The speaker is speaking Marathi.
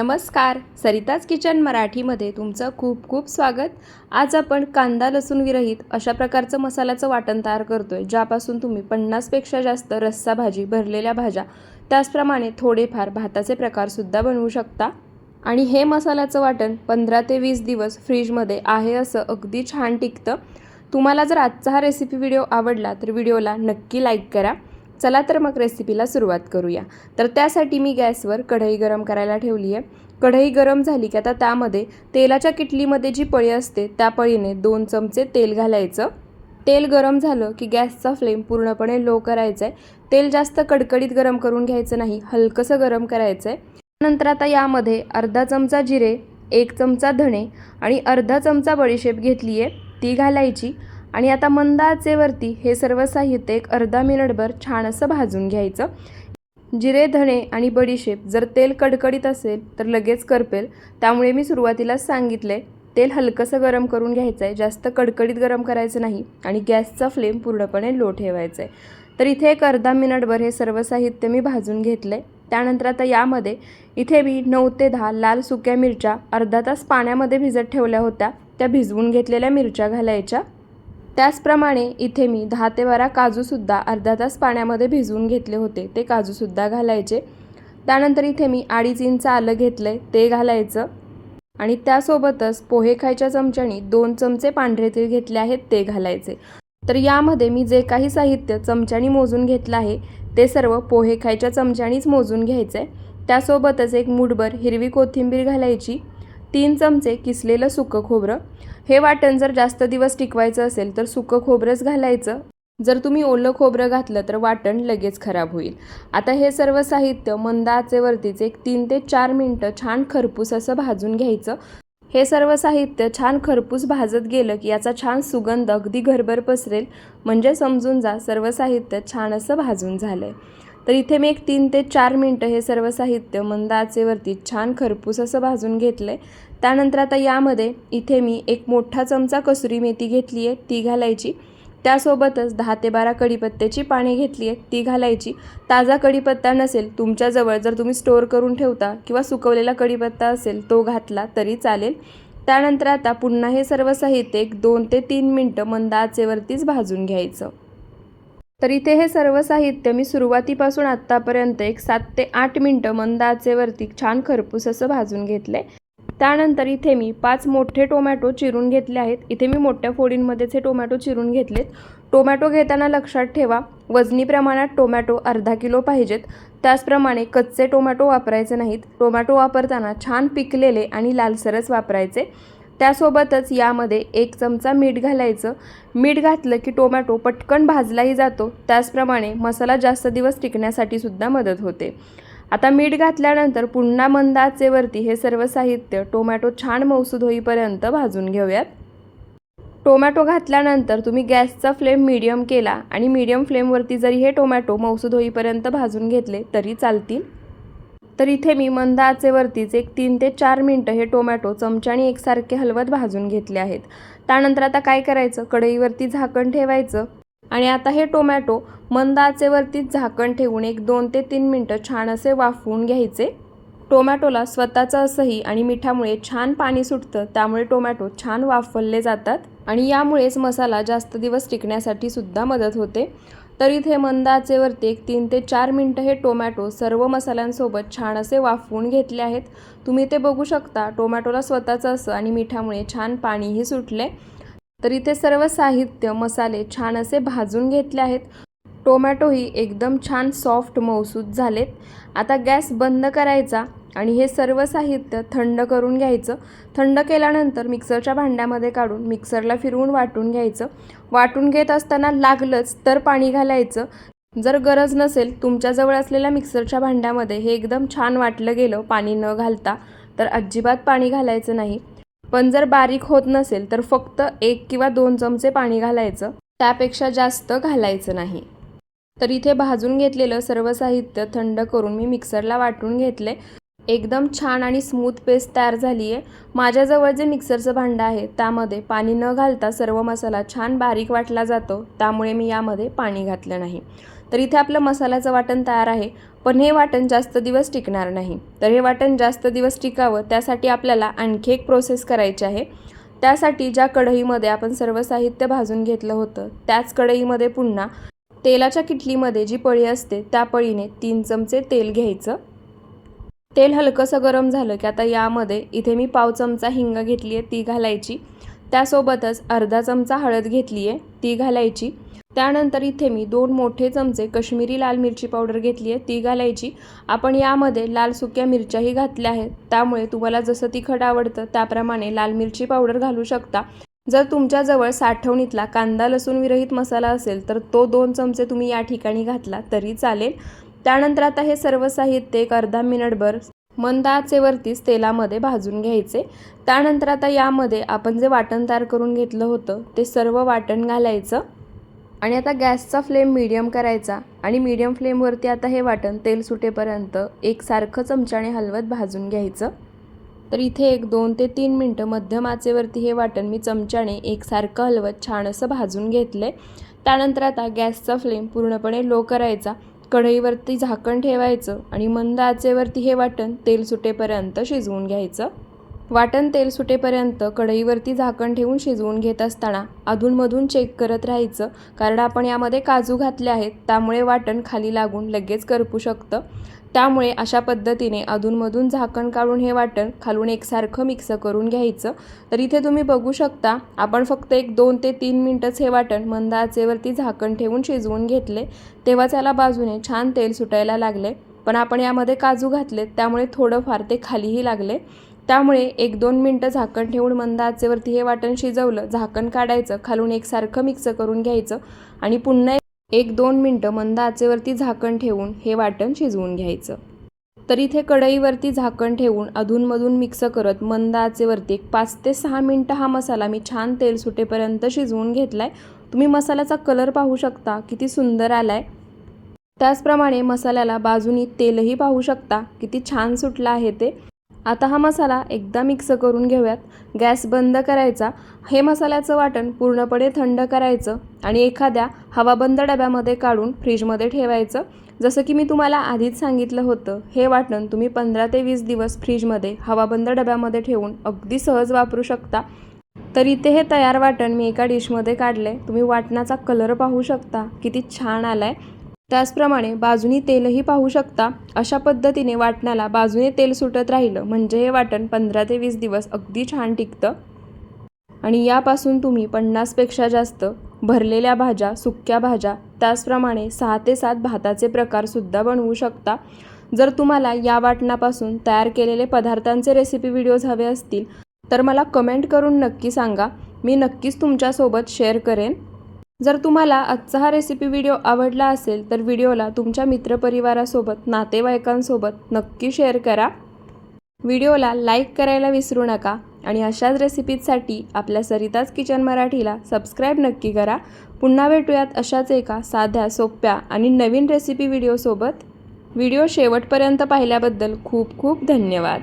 नमस्कार. सरिताज किचन मराठीमध्ये तुमचं खूप खूप स्वागत. आज आपण कांदा लसूण विरहित अशा प्रकारचं मसाल्याचं वाटण तयार करतो आहे ज्यापासून तुम्ही पन्नासपेक्षा जास्त रस्सा भाजी भरलेल्या भाज्या त्याचप्रमाणे थोडेफार भाताचे प्रकारसुद्धा बनवू शकता. आणि हे मसाल्याचं वाटण पंधरा ते वीस दिवस फ्रीजमध्ये आहे असं अगदी छान टिकतं. तुम्हाला जर आजचा हा रेसिपी व्हिडिओ आवडला तर व्हिडिओला नक्की लाईक करा. चला तर मग रेसिपीला सुरुवात करूया. तर त्यासाठी मी गॅसवर कढई गरम करायला ठेवली आहे. कढई गरम झाली की आता त्यामध्ये तेलाच्या किटलीमध्ये जी पळी असते त्या पळीने दोन चमचे तेल घालायचं. तेल गरम झालं की गॅसचा फ्लेम पूर्णपणे लो करायचा आहे. तेल जास्त कडकडीत गरम करून घ्यायचं नाही हलकंसं गरम करायचं आहे नंतर आता यामध्ये अर्धा चमचा जिरे एक चमचा धणे आणि अर्धा चमचा बडीशेप घेतली आहे ती घालायची. आणि आता मंद आचेवरती हे सर्व साहित्य एक अर्धा मिनिटभर छान असं भाजून घ्यायचं. जिरे धणे आणि बडीशेप जर तेल कडकडीत असेल तर लगेच करपेल. त्यामुळे मी सुरुवातीलाच सांगितले तेल हलकंसं गरम करून घ्यायचं आहे जास्त कडकडीत गरम करायचं नाही आणि गॅसचा फ्लेम पूर्णपणे लो ठेवायचा आहे तर इथे एक अर्धा मिनिटभर हे सर्व साहित्य मी भाजून घेतलं आहे त्यानंतर आता यामध्ये इथे मी नऊ ते दहा लाल सुक्या मिरच्या अर्धा तास पाण्यामध्ये भिजत ठेवल्या होत्या. त्या भिजवून घेतलेल्या मिरच्या घालायच्या. त्याचप्रमाणे इथे मी दहा ते बारा काजूसुद्धा अर्धा तास पाण्यामध्ये भिजवून घेतले होते. ते काजूसुद्धा घालायचे. त्यानंतर इथे मी अडीच इंच आलं घेतलं आहे ते घालायचं. आणि त्यासोबतच पोहे खायच्या चमच्यानी दोन चमचे पांढरे तीळ घेतले आहेत. ते घालायचे. तर यामध्ये मी जे काही साहित्य चमच्यानी मोजून घेतलं आहे ते सर्व पोहे खायच्या चमच्यानीच मोजून घ्यायचं आहे त्यासोबतच एक मुठभर हिरवी कोथिंबीर घालायची. तीन चमचे किसलेलं सुकं खोबरं. हे वाटण जर जास्त दिवस टिकवायचं असेल तर सुकं खोबरंच घालायचं. जर तुम्ही ओलं खोबरं घातलं तर वाटण लगेच खराब होईल. आता हे सर्व साहित्य मंद आचेवरतीच एक तीन ते चार मिनटं छान खरपूस असं भाजून घ्यायचं. हे सर्व साहित्य छान खरपूस भाजत गेलं की याचा छान सुगंध अगदी घरभर पसरेल. म्हणजे समजून जा सर्व साहित्य छान असं भाजून झालं आहे तर इथे मी एक तीन ते चार मिनटं हे सर्व साहित्य मंद आचेवरती छान खरपूस असं भाजून घेतलं आहे त्यानंतर आता यामध्ये इथे मी एक मोठा चमचा कसुरी मेथी घेतली आहे ती घालायची. त्यासोबतच दहा ते बारा कढीपत्त्याची पाने घेतली आहेत ती घालायची. ताजा कढीपत्ता नसेल तुमच्याजवळ जर तुम्ही स्टोअर करून ठेवता किंवा सुकवलेला कढीपत्ता असेल तो घातला तरी चालेल. त्यानंतर आता पुन्हा हे सर्व साहित्य एक दोन ते तीन मिनटं मंद आचेवरतीच भाजून घ्यायचं. तर इथे हे सर्व साहित्य मी सुरुवातीपासून आत्तापर्यंत एक सात ते आठ मिनटं मंद आचेवरती छान खरपूस असं भाजून घेतलं आहे त्यानंतर इथे मी पाच मोठे टोमॅटो चिरून घेतले आहेत. इथे मी मोठ्या फोडींमध्येच हे टोमॅटो चिरून घेतलेत. टोमॅटो घेताना लक्षात ठेवा वजनी प्रमाणात टोमॅटो अर्धा किलो पाहिजेत. त्याचप्रमाणे कच्चे टोमॅटो वापरायचे नाहीत. टोमॅटो वापरताना छान पिकलेले आणि लालसरच वापरायचे. त्यासोबतच यामध्ये एक चमचा मीठ घालायचं. मीठ घातलं की टोमॅटो पटकन भाजलाही जातो. त्याचप्रमाणे मसाला जास्त दिवस टिकण्यासाठी सुद्धा मदत होते. आता मीठ घातल्यानंतर पुन्हा मंद आचेवरती हे सर्व साहित्य टोमॅटो छान मौसूद होईपर्यंत भाजून घेऊयात. टोमॅटो घातल्यानंतर तुम्ही गॅसचा फ्लेम मीडियम केला आणि मीडियम फ्लेमवरती जरी हे टोमॅटो मौसूद होईपर्यंत भाजून घेतले तरी चालतील. तर इथे मी मंद आचेवरतीच एक तीन ते चार मिनटं हे टोमॅटो चमच्याने एकसारखे हलवत भाजून घेतले आहेत. त्यानंतर आता काय करायचं? कढईवरती झाकण ठेवायचं. आणि आता हे टोमॅटो मंद आचेवरतीच झाकण ठेवून एक दोन ते तीन मिनटं छान असे वाफवून घ्यायचे. टोमॅटोला स्वतःचं असंही आणि मिठामुळे छान पाणी सुटतं त्यामुळे टोमॅटो छान वाफवले जातात. आणि यामुळेच मसाला जास्त दिवस टिकण्यासाठी सुद्धा मदत होते. तर इथे मंद आचेवरती एक तीन ते चार मिनटं हे टोमॅटो सर्व मसाल्यांसोबत छान असे वाफवून घेतले आहेत. तुम्ही ते बघू शकता टोमॅटोला स्वतःचं असं आणि मिठामुळे छान पाणीही सुटले. तर इथे सर्व साहित्य मसाले छान असे भाजून घेतले आहेत. टोमॅटोही एकदम छान सॉफ्ट मऊसूद झालेत. आता गॅस बंद करायचा आणि हे सर्व साहित्य थंड करून घ्यायचं. थंड केल्यानंतर मिक्सरच्या भांड्यामध्ये काढून मिक्सरला फिरवून वाटून घ्यायचं. वाटून घेत असताना लागलंच तर पाणी घालायचं. जर गरज नसेल तुमच्याजवळ असलेल्या मिक्सरच्या भांड्यामध्ये हे एकदम छान वाटलं गेलं पाणी न घालता तर अजिबात पाणी घालायचं नाही. पण जर बारीक होत नसेल तर फक्त एक किंवा दोन चमचे पाणी घालायचं. त्यापेक्षा जास्त घालायचं नाही. तर इथे भाजून घेतलेलं सर्व साहित्य थंड करून मी मिक्सरला वाटून घेतले. एकदम छान आणि स्मूथ पेस्ट तयार झाली आहे माझ्याजवळ जे मिक्सरचं भांडं आहे त्यामध्ये पाणी न घालता सर्व मसाला छान बारीक वाटला जातो. त्यामुळे मी यामध्ये पाणी घातलं नाही. तर इथे आपलं मसाल्याचं वाटण तयार आहे. पण हे वाटण जास्त दिवस टिकणार नाही. तर हे वाटण जास्त दिवस टिकावं त्यासाठी आपल्याला आणखी एक प्रोसेस करायची आहे. त्यासाठी ज्या कढईमध्ये आपण सर्व साहित्य भाजून घेतलं होतं त्याच कढईमध्ये पुन्हा तेलाच्या किटलीमध्ये जी पळी असते त्या पळीने तीन चमचे तेल घ्यायचं. तेल हलकंसं गरम झालं की आता यामध्ये इथे मी पाव चमचा हिंग घेतली आहे ती घालायची. त्यासोबतच अर्धा चमचा हळद घेतली आहे ती घालायची. त्यानंतर इथे मी दोन मोठे चमचे कश्मीरी लाल मिरची पावडर घेतली आहे ती घालायची. आपण यामध्ये लाल सुक्या मिरच्याही घातल्या आहेत. त्यामुळे तुम्हाला जसं तिखट आवडतं त्याप्रमाणे लाल मिरची पावडर घालू शकता. जर तुमच्याजवळ साठवणीतला कांदा लसूण विरहित मसाला असेल तर तो दोन चमचे तुम्ही या ठिकाणी घातला तरी चालेल. त्यानंतर आता हे सर्व साहित्य एक अर्धा मिनिटभर मंद आचेवरतीच तेलामध्ये भाजून घ्यायचे. त्यानंतर आता यामध्ये आपण जे वाटण तयार करून घेतलं होतं ते सर्व वाटण घालायचं. आणि आता गॅसचा फ्लेम मीडियम करायचा आणि मीडियम फ्लेमवरती आता हे वाटण तेल सुटेपर्यंत एकसारखं चमच्याने हलवत भाजून घ्यायचं. तर इथे एक दोन ते तीन मिनटं मध्यम आचेवरती हे वाटण मी चमच्याने एकसारखं हलवत छान असं भाजून घेतले. त्यानंतर आता गॅसचा फ्लेम पूर्णपणे लो करायचा. कढईवरती झाकण ठेवायचं आणि मंद आचेवरती हे वाटण तेल सुटेपर्यंत शिजवून घ्यायचं. वाटण तेल सुटेपर्यंत कढईवरती झाकण ठेवून शिजवून घेत असताना अधूनमधून चेक करत राहायचं. कारण आपण यामध्ये काजू घातले आहेत त्यामुळे वाटण खाली लागून लगेच करपू शकतं. त्यामुळे अशा पद्धतीने अधूनमधून झाकण काढून हे वाटण खालून एकसारखं मिक्स करून घ्यायचं. तर इथे तुम्ही बघू शकता आपण फक्त एक दोन ते तीन मिनटंच हे वाटण मंद आचेवरती झाकण ठेवून शिजवून घेतले. तेव्हा त्याला बाजूने छान तेल सुटायला लागले. पण आपण यामध्ये काजू घातले त्यामुळे थोडंफार ते खालीही लागले. त्यामुळे एक दोन मिनटं झाकण ठेवून मंद आचेवरती हे वाटण शिजवलं झाकण काढायचं खालून एकसारखं मिक्स करून घ्यायचं आणि पुन्हा एक दोन मिनटं मंद आचेवरती झाकण ठेवून हे वाटण शिजवून घ्यायचं. तर इथे कढईवरती झाकण ठेवून अधूनमधून मिक्स करत मंद आचेवरती एक पाच ते सहा मिनटं हा मसाला मी छान तेल सुटेपर्यंत शिजवून घेतला आहे तुम्ही मसाल्याचा कलर पाहू शकता किती सुंदर आला आहे त्याचप्रमाणे मसाल्याला बाजूनी तेलही पाहू शकता किती छान सुटलं आहे ते. आता हा मसाला एकदा मिक्स करून घेऊयात. गॅस बंद करायचा. हे मसाल्याचं वाटण पूर्णपणे थंड करायचं आणि एखाद्या हवाबंद डब्यामध्ये काढून फ्रीजमध्ये ठेवायचं. जसं की मी तुम्हाला आधीच सांगितलं होतं हे वाटण तुम्ही पंधरा ते वीस दिवस फ्रीजमध्ये हवाबंद डब्यामध्ये ठेवून अगदी सहज वापरू शकता. तर इथे हे तयार वाटण मी एका डिशमध्ये काढले तुम्ही वाटणाचा कलर पाहू शकता. किती छान आला आहे त्याचप्रमाणे बाजूनी तेलही पाहू शकता अशा पद्धतीने वाटणाला बाजूने तेल सुटत राहिलं म्हणजे हे वाटण पंधरा ते वीस दिवस अगदी छान टिकतं. आणि यापासून तुम्ही पन्नासपेक्षा जास्त भरलेल्या भाज्या सुक्या भाज्या त्याचप्रमाणे सहा ते सात भाताचे प्रकारसुद्धा बनवू शकता. जर तुम्हाला या वाटणापासून तयार केलेले पदार्थांचे रेसिपी व्हिडिओज हवे असतील तर मला कमेंट करून नक्की सांगा. मी नक्कीच तुमच्यासोबत शेअर करेन. जर तुम्हाला आजचा हा रेसिपी व्हिडिओ आवडला असेल तर व्हिडिओला तुमच्या मित्रपरिवारासोबत नातेवाईकांसोबत नक्की शेअर करा. व्हिडिओला लाईक करायला विसरू नका आणि अशाच रेसिपीजसाठी आपल्या सरिताज किचन मराठीला सबस्क्राईब नक्की करा. पुन्हा भेटूयात अशाच एका साध्या सोप्या आणि नवीन रेसिपी व्हिडिओसोबत व्हिडिओ शेवटपर्यंत पाहिल्याबद्दल खूप खूप धन्यवाद.